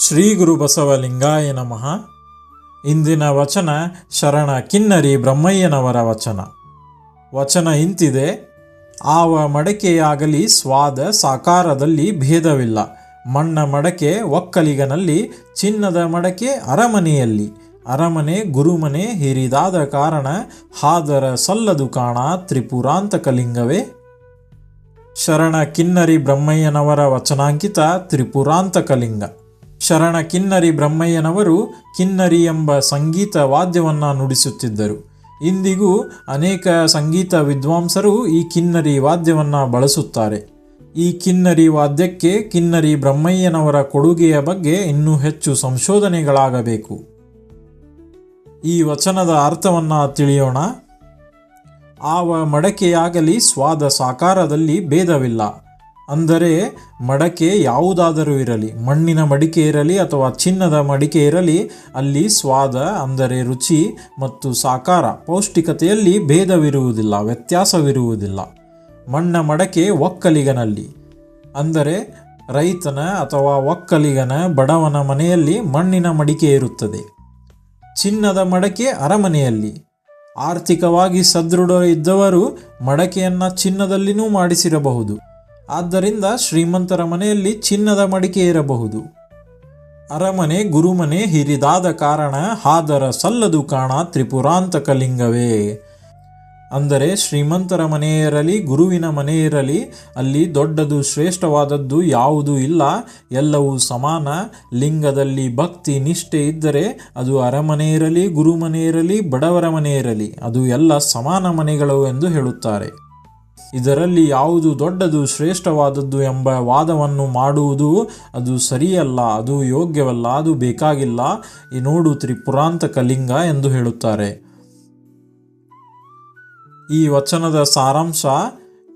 ಶ್ರೀ ಗುರು ಬಸವಲಿಂಗಾಯ ನಮಃ. ಇಂದಿನ ವಚನ ಶರಣ ಕಿನ್ನರಿ ಬ್ರಹ್ಮಯ್ಯನವರ ವಚನ. ವಚನ ಇಂತಿದೆ, ಆವ ಮಡಕೆಯಾಗಲಿ ಸ್ವಾದ ಸಾಕಾರದಲ್ಲಿ ಭೇದವಿಲ್ಲ. ಮಣ್ಣ ಮಡಕೆ ಒಕ್ಕಲಿಗನಲ್ಲಿ, ಚಿನ್ನದ ಮಡಕೆ ಅರಮನೆಯಲ್ಲಿ. ಅರಮನೆ ಗುರುಮನೆ ಹಿರಿದಾದ ಕಾರಣ, ಹಾದರ ಸಲ್ಲದು ಕಾಣ ತ್ರಿಪುರಾಂತಕಲಿಂಗವೇ. ಶರಣ ಕಿನ್ನರಿ ಬ್ರಹ್ಮಯ್ಯನವರ ವಚನಾಂಕಿತ ತ್ರಿಪುರಾಂತಕಲಿಂಗ. ಶರಣ ಕಿನ್ನರಿ ಬ್ರಹ್ಮಯ್ಯನವರು ಕಿನ್ನರಿ ಎಂಬ ಸಂಗೀತ ವಾದ್ಯವನ್ನು ನುಡಿಸುತ್ತಿದ್ದರು. ಇಂದಿಗೂ ಅನೇಕ ಸಂಗೀತ ವಿದ್ವಾಂಸರು ಈ ಕಿನ್ನರಿ ವಾದ್ಯವನ್ನು ಬಳಸುತ್ತಾರೆ. ಈ ಕಿನ್ನರಿ ವಾದ್ಯಕ್ಕೆ ಕಿನ್ನರಿ ಬ್ರಹ್ಮಯ್ಯನವರ ಕೊಡುಗೆಯ ಬಗ್ಗೆ ಇನ್ನೂ ಹೆಚ್ಚು ಸಂಶೋಧನೆಗಳಾಗಬೇಕು. ಈ ವಚನದ ಅರ್ಥವನ್ನು ತಿಳಿಯೋಣ. ಆವ ಮಡಕೆಯಾಗಲಿ ಸ್ವಾದ ಸಾಕಾರದಲ್ಲಿ ಭೇದವಿಲ್ಲ. ಅಂದರೆ ಮಡಕೆ ಯಾವುದಾದರೂ ಇರಲಿ, ಮಣ್ಣಿನ ಮಡಿಕೆ ಇರಲಿ ಅಥವಾ ಚಿನ್ನದ ಮಡಿಕೆ ಇರಲಿ, ಅಲ್ಲಿ ಸ್ವಾದ ಅಂದರೆ ರುಚಿ ಮತ್ತು ಸಾಕಾರ, ಪೌಷ್ಟಿಕತೆಯಲ್ಲಿ ಭೇದವಿರುವುದಿಲ್ಲ, ವ್ಯತ್ಯಾಸವಿರುವುದಿಲ್ಲ. ಮಣ್ಣ ಮಡಕೆ ಒಕ್ಕಲಿಗನಲ್ಲಿ, ಅಂದರೆ ರೈತನ ಅಥವಾ ಒಕ್ಕಲಿಗನ ಬಡವನ ಮನೆಯಲ್ಲಿ ಮಣ್ಣಿನ ಮಡಿಕೆ ಇರುತ್ತದೆ. ಚಿನ್ನದ ಮಡಕೆ ಅರಮನೆಯಲ್ಲಿ, ಆರ್ಥಿಕವಾಗಿ ಸದೃಢ ಇದ್ದವರು ಮಡಕೆಯನ್ನು ಚಿನ್ನದಲ್ಲಿನೂ ಮಾಡಿಸಿರಬಹುದು. ಆದ್ದರಿಂದ ಶ್ರೀಮಂತರ ಮನೆಯಲ್ಲಿ ಚಿನ್ನದ ಮಡಿಕೆ ಇರಬಹುದು. ಅರಮನೆ, ಗುರುಮನೆ ಹಿರಿದಾದ ಕಾರಣ ಹಾದರ ಸಲ್ಲದು ಕಾಣ ತ್ರಿಪುರಾಂತಕಲಿಂಗವೇ ಅಂದರೆ ಶ್ರೀಮಂತರ ಮನೆ ಇರಲಿ, ಗುರುವಿನ ಮನೆ ಅಲ್ಲಿ ದೊಡ್ಡದು ಶ್ರೇಷ್ಠವಾದದ್ದು ಯಾವುದೂ ಇಲ್ಲ, ಎಲ್ಲವೂ ಸಮಾನ, ಲಿಂಗದಲ್ಲಿ ಭಕ್ತಿ, ನಿಷ್ಠೆ ಇದ್ದರೆ ಅದು ಅರಮನೆ ಇರಲಿ, ಗುರುಮನೆ ಇರಲಿ, ಬಡವರ ಮನೆ ಅದು ಎಲ್ಲ ಸಮಾನ ಮನೆಗಳು ಎಂದು ಹೇಳುತ್ತಾರೆ. ಇದರಲ್ಲಿ ಯಾವುದು ದೊಡ್ಡದು ಶ್ರೇಷ್ಠವಾದದ್ದು ಎಂಬ ವಾದವನ್ನು ಮಾಡುವುದು ಅದು ಸರಿಯಲ್ಲ, ಅದು ಯೋಗ್ಯವಲ್ಲ, ಅದು ಬೇಕಾಗಿಲ್ಲ. ಈ ನೋಡು ತ್ರಿಪುರಾಂತಕ ಲಿಂಗ ಎಂದು ಹೇಳುತ್ತಾರೆ. ಈ ವಚನದ ಸಾರಾಂಶ,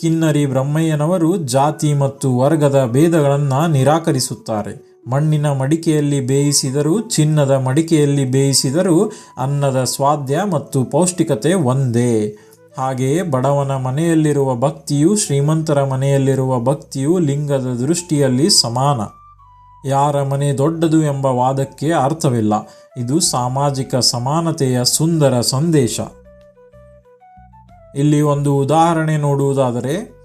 ಕಿನ್ನರಿ ಬ್ರಹ್ಮಯ್ಯನವರು ಜಾತಿ ಮತ್ತು ವರ್ಗದ ಭೇದಗಳನ್ನು ನಿರಾಕರಿಸುತ್ತಾರೆ. ಮಣ್ಣಿನ ಮಡಿಕೆಯಲ್ಲಿ ಬೇಯಿಸಿದರೂ ಚಿನ್ನದ ಮಡಿಕೆಯಲ್ಲಿ ಬೇಯಿಸಿದರೂ ಅನ್ನದ ಸ್ವಾದ್ಯ ಮತ್ತು ಪೌಷ್ಟಿಕತೆ ಒಂದೇ. ಹಾಗೆಯೇ ಬಡವನ ಮನೆಯಲ್ಲಿರುವ ಭಕ್ತಿಯು ಶ್ರೀಮಂತರ ಮನೆಯಲ್ಲಿರುವ ಭಕ್ತಿಯು ಲಿಂಗದ ದೃಷ್ಟಿಯಲ್ಲಿ ಸಮಾನ. ಯಾರ ಮನೆ ದೊಡ್ಡದು ಎಂಬ ವಾದಕ್ಕೆ ಅರ್ಥವಿಲ್ಲ. ಇದು ಸಾಮಾಜಿಕ ಸಮಾನತೆಯ ಸುಂದರ ಸಂದೇಶ. ಇಲ್ಲಿ ಒಂದು ಉದಾಹರಣೆ ನೋಡುವುದಾದರೆ,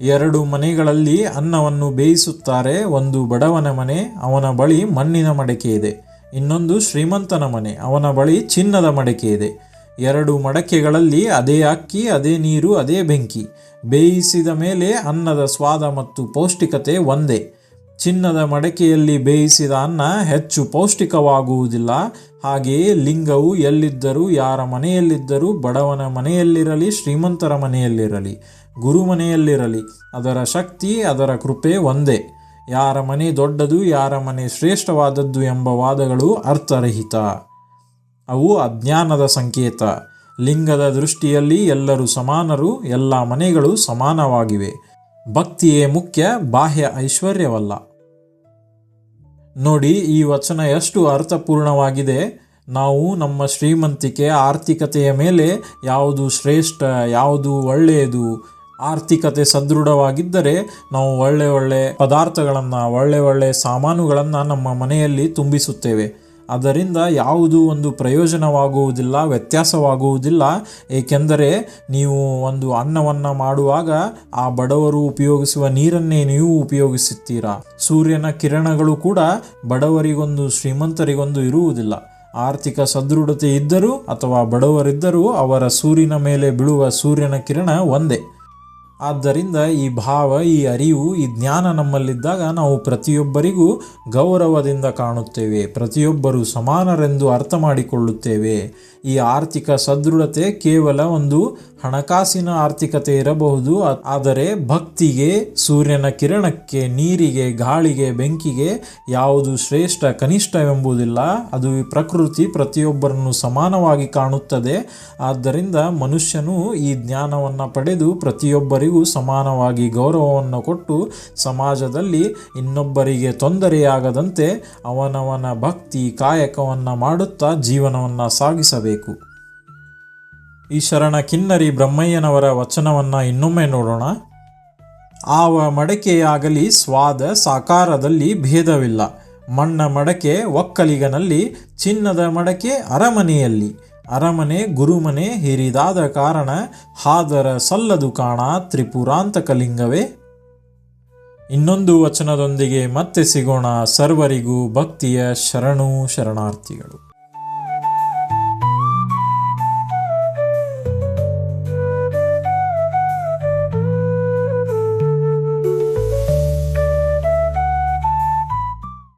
ಎರಡು ಮನೆಗಳಲ್ಲಿ ಅನ್ನವನ್ನು ಬೇಯಿಸುತ್ತಾರೆ. ಒಂದು ಬಡವನ ಮನೆ, ಅವನ ಬಳಿ ಮಣ್ಣಿನ ಮಡಕೆ ಇದೆ. ಇನ್ನೊಂದು ಶ್ರೀಮಂತನ ಮನೆ, ಅವನ ಬಳಿ ಚಿನ್ನದ ಮಡಕೆ ಇದೆ. ಎರಡು ಮಡಕೆಗಳಲ್ಲಿ ಅದೇ ಅಕ್ಕಿ, ಅದೇ ನೀರು, ಅದೇ ಬೆಂಕಿ. ಬೇಯಿಸಿದ ಮೇಲೆ ಅನ್ನದ ಸ್ವಾದ ಮತ್ತು ಪೌಷ್ಟಿಕತೆ ಒಂದೇ. ಚಿನ್ನದ ಮಡಕೆಯಲ್ಲಿ ಬೇಯಿಸಿದ ಅನ್ನ ಹೆಚ್ಚು ಪೌಷ್ಟಿಕವಾಗುವುದಿಲ್ಲ. ಹಾಗೆಯೇ ಲಿಂಗವು ಎಲ್ಲಿದ್ದರೂ, ಯಾರ ಮನೆಯಲ್ಲಿದ್ದರೂ, ಬಡವನ ಮನೆಯಲ್ಲಿರಲಿ, ಶ್ರೀಮಂತರ ಮನೆಯಲ್ಲಿರಲಿ ಗುರು ಮನೆಯಲ್ಲಿರಲಿ ಅದರ ಶಕ್ತಿ, ಅದರ ಕೃಪೆ ಒಂದೇ. ಯಾರ ಮನೆ ದೊಡ್ಡದು, ಯಾರ ಮನೆ ಶ್ರೇಷ್ಠವಾದದ್ದು ಎಂಬ ವಾದಗಳು ಅರ್ಥರಹಿತ. ಅವು ಅಜ್ಞಾನದ ಸಂಕೇತ. ಲಿಂಗದ ದೃಷ್ಟಿಯಲ್ಲಿ ಎಲ್ಲರೂ ಸಮಾನರು, ಎಲ್ಲ ಮನೆಗಳು ಸಮಾನವಾಗಿವೆ. ಭಕ್ತಿಯೇ ಮುಖ್ಯ, ಬಾಹ್ಯ ಐಶ್ವರ್ಯವಲ್ಲ. ನೋಡಿ, ಈ ವಚನ ಎಷ್ಟು ಅರ್ಥಪೂರ್ಣವಾಗಿದೆ. ನಾವು ನಮ್ಮ ಶ್ರೀಮಂತಿಕೆ ಆರ್ಥಿಕತೆಯ ಮೇಲೆ ಯಾವುದು ಶ್ರೇಷ್ಠ, ಯಾವುದು ಒಳ್ಳೆಯದು, ಆರ್ಥಿಕತೆ ಸದೃಢವಾಗಿದ್ದರೆ ನಾವು ಒಳ್ಳೆ ಒಳ್ಳೆ ಪದಾರ್ಥಗಳನ್ನು, ಒಳ್ಳೆ ಒಳ್ಳೆ ಸಾಮಾನುಗಳನ್ನು ನಮ್ಮ ಮನೆಯಲ್ಲಿ ತುಂಬಿಸುತ್ತೇವೆ. ಅದರಿಂದ ಯಾವುದು ಒಂದು ಪ್ರಯೋಜನವಾಗುವುದಿಲ್ಲ, ವ್ಯತ್ಯಾಸವಾಗುವುದಿಲ್ಲ. ಏಕೆಂದರೆ ನೀವು ಒಂದು ಅನ್ನವನ್ನು ಮಾಡುವಾಗ ಆ ಬಡವರು ಉಪಯೋಗಿಸುವ ನೀರನ್ನೇ ನೀವು ಉಪಯೋಗಿಸುತ್ತೀರಾ? ಸೂರ್ಯನ ಕಿರಣಗಳು ಕೂಡ ಬಡವರಿಗೊಂದು, ಶ್ರೀಮಂತರಿಗೊಂದು ಇರುವುದಿಲ್ಲ. ಆರ್ಥಿಕ ಸದೃಢತೆ ಇದ್ದರೂ ಅಥವಾ ಬಡವರಿದ್ದರೂ ಅವರ ಸೂರ್ಯನ ಮೇಲೆ ಬೀಳುವ ಸೂರ್ಯನ ಕಿರಣ ಒಂದೇ. ಆದ್ದರಿಂದ ಈ ಭಾವ, ಈ ಅರಿವು, ಈ ಜ್ಞಾನ ನಮ್ಮಲ್ಲಿದ್ದಾಗ ನಾವು ಪ್ರತಿಯೊಬ್ಬರಿಗೂ ಗೌರವದಿಂದ ಕಾಣುತ್ತೇವೆ. ಪ್ರತಿಯೊಬ್ಬರು ಸಮಾನರೆಂದು ಅರ್ಥ ಮಾಡಿಕೊಳ್ಳುತ್ತೇವೆ ಈ ಆರ್ಥಿಕ ಸದೃಢತೆ ಕೇವಲ ಒಂದು ಹಣಕಾಸಿನ ಆರ್ಥಿಕತೆ ಇರಬಹುದು, ಆದರೆ ಭಕ್ತಿಗೆ, ಸೂರ್ಯನ ಕಿರಣಕ್ಕೆ, ನೀರಿಗೆ, ಗಾಳಿಗೆ, ಬೆಂಕಿಗೆ ಯಾವುದು ಶ್ರೇಷ್ಠ, ಕನಿಷ್ಠವೆಂಬುದಿಲ್ಲ. ಅದು ಪ್ರಕೃತಿ ಪ್ರತಿಯೊಬ್ಬರನ್ನು ಸಮಾನವಾಗಿ ಕಾಣುತ್ತದೆ. ಆದ್ದರಿಂದ ಮನುಷ್ಯನು ಈ ಜ್ಞಾನವನ್ನು ಪಡೆದು ಪ್ರತಿಯೊಬ್ಬರಿಗೂ ಸಮಾನವಾಗಿ ಗೌರವವನ್ನು ಕೊಟ್ಟು ಸಮಾಜದಲ್ಲಿ ಇನ್ನೊಬ್ಬರಿಗೆ ತೊಂದರೆಯಾಗದಂತೆ ಅವನವನ ಭಕ್ತಿ, ಕಾಯಕವನ್ನು ಮಾಡುತ್ತಾ ಜೀವನವನ್ನು ಸಾಗಿಸಬೇಕು. ಈ ಶರಣ ಕಿನ್ನರಿ ಬ್ರಹ್ಮಯ್ಯನವರ ವಚನವನ್ನು ಇನ್ನೊಮ್ಮೆ ನೋಡೋಣ. ಆವ ಮಡಕೆಯಾಗಲಿ ಸ್ವಾದ ಸಾಕಾರದಲ್ಲಿ ಭೇದವಿಲ್ಲ. ಮಣ್ಣ ಮಡಕೆ ಒಕ್ಕಲಿಗನಲ್ಲಿ, ಚಿನ್ನದ ಮಡಕೆ ಅರಮನೆಯಲ್ಲಿ. ಅರಮನೆ ಗುರುಮನೆ ಹಿರಿದಾದ ಕಾರಣ ಹಾದರ ಸಲ್ಲದು ಕಾಣ ತ್ರಿಪುರಾಂತಕಲಿಂಗವೇ ಇನ್ನೊಂದು ವಚನದೊಂದಿಗೆ ಮತ್ತೆ ಸಿಗೋಣ ಸರ್ವರಿಗೂ ಭಕ್ತಿಯ ಶರಣು ಶರಣಾರ್ಥಿಗಳು.